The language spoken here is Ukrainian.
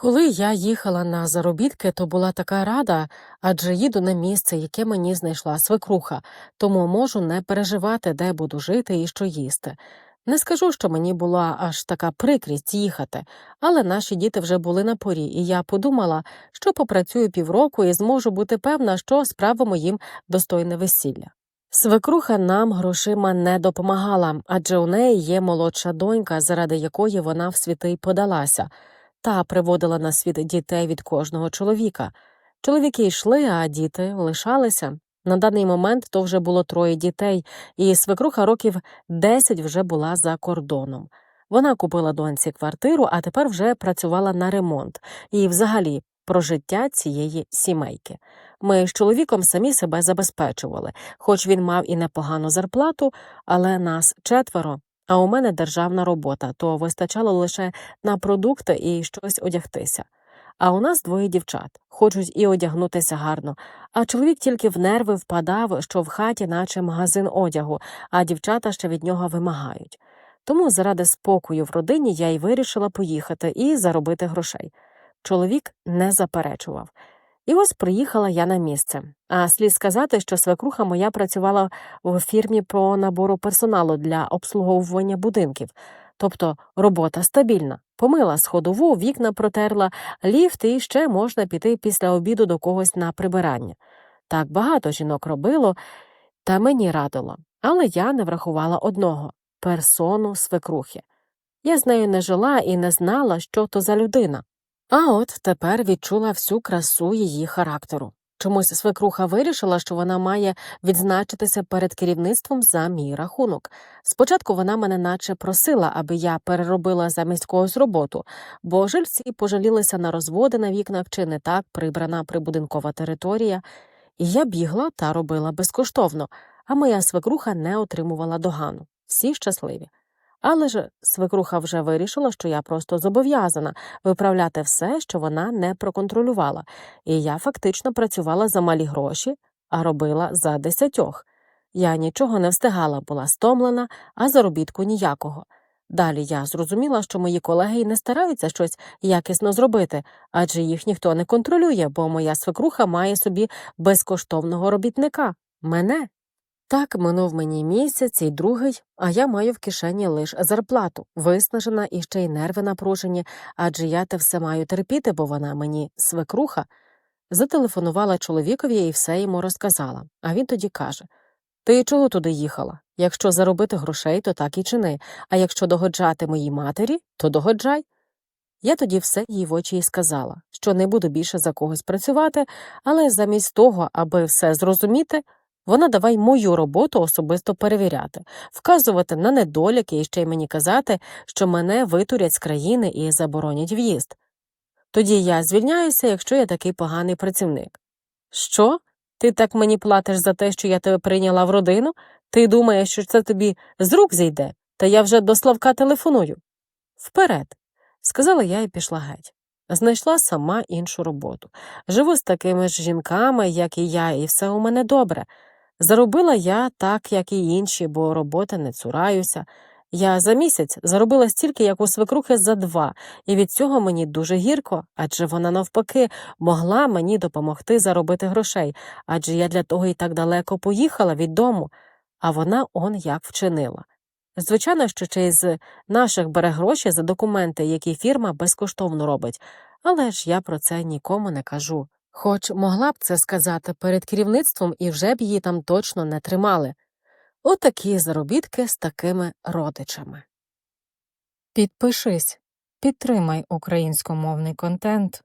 Коли я їхала на заробітки, то була така рада, адже їду на місце, яке мені знайшла свекруха, тому можу не переживати, де буду жити і що їсти. Не скажу, що мені була аж така прикрість їхати, але наші діти вже були на порі, і я подумала, що попрацюю півроку і зможу бути певна, що справимо їм достойне весілля. Свекруха нам грошима не допомагала, адже у неї є молодша донька, заради якої вона в світи й подалася та приводила на світ дітей від кожного чоловіка. Чоловіки йшли, а діти лишалися. На даний момент то вже було троє дітей, і свекруха років 10 вже була за кордоном. Вона купила доньці квартиру, а тепер вже працювала на ремонт і, взагалі, про життя цієї сімейки. Ми з чоловіком самі себе забезпечували, хоч він мав і непогану зарплату, але нас четверо, а у мене державна робота, то вистачало лише на продукти і щось одягтися. А у нас двоє дівчат, хочуть і одягнутися гарно, а чоловік тільки в нерви впадав, що в хаті, наче магазин одягу, а дівчата ще від нього вимагають. Тому заради спокою в родині я й вирішила поїхати і заробити грошей. Чоловік не заперечував. І ось приїхала я на місце. А слід сказати, що свекруха моя працювала в фірмі по набору персоналу для обслуговування будинків. Тобто робота стабільна. Помила сходову, вікна протерла, ліфт і ще можна піти після обіду до когось на прибирання. Так багато жінок робило, та мені радило. Але я не врахувала одного персону свекрухи. Я з нею не жила і не знала, що то за людина. А от тепер відчула всю красу її характеру. Чомусь свекруха вирішила, що вона має відзначитися перед керівництвом за мій рахунок. Спочатку вона мене наче просила, аби я переробила замість когось роботу, бо жильці пожалілися на розводи на вікнах чи не так прибрана прибудинкова територія, і я бігла та робила безкоштовно, а моя свекруха не отримувала догану. Всі щасливі. Але ж свекруха вже вирішила, що я просто зобов'язана виправляти все, що вона не проконтролювала, і я фактично працювала за малі гроші, а робила за десятьох. Я нічого не встигала, була стомлена, а заробітку ніякого. Далі я зрозуміла, що мої колеги й не стараються щось якісно зробити, адже їх ніхто не контролює, бо моя свекруха має собі безкоштовного робітника мене. Так минув мені місяць і другий, а я маю в кишені лише зарплату, виснажена і ще й нерви напружені, адже я те все маю терпіти, бо вона мені свекруха. Зателефонувала чоловікові і все йому розказала. А він тоді каже Ти чого туди їхала? Якщо заробити грошей, то так і чини, а якщо догоджати моїй матері, то догоджай. Я тоді все їй в очі й сказала, що не буду більше за когось працювати, але замість того, аби все зрозуміти, вона давай мою роботу особисто перевіряти, вказувати на недоліки і ще й мені казати, що мене витурять з країни і заборонять в'їзд. Тоді я звільняюся, якщо я такий поганий працівник. Що? Ти так мені платиш за те, що я тебе прийняла в родину? Ти думаєш, що це тобі з рук зійде, та я вже до Славка телефоную. Вперед, сказала я і пішла геть. Знайшла сама іншу роботу. Живу з такими ж жінками, як і я, і все у мене добре. Заробила я так, як і інші, бо роботи не цураюся. Я за місяць заробила стільки, як у свекрухи за два, і від цього мені дуже гірко, адже вона навпаки могла мені допомогти заробити грошей, адже я для того і так далеко поїхала від дому, а вона он як вчинила. Звичайно, що через наших бере гроші за документи, які фірма безкоштовно робить, але ж я про це нікому не кажу. Хоч могла б це сказати перед керівництвом і вже б її там точно не тримали. Отакі заробітки з такими родичами. Підпишись, підтримай українськомовний контент.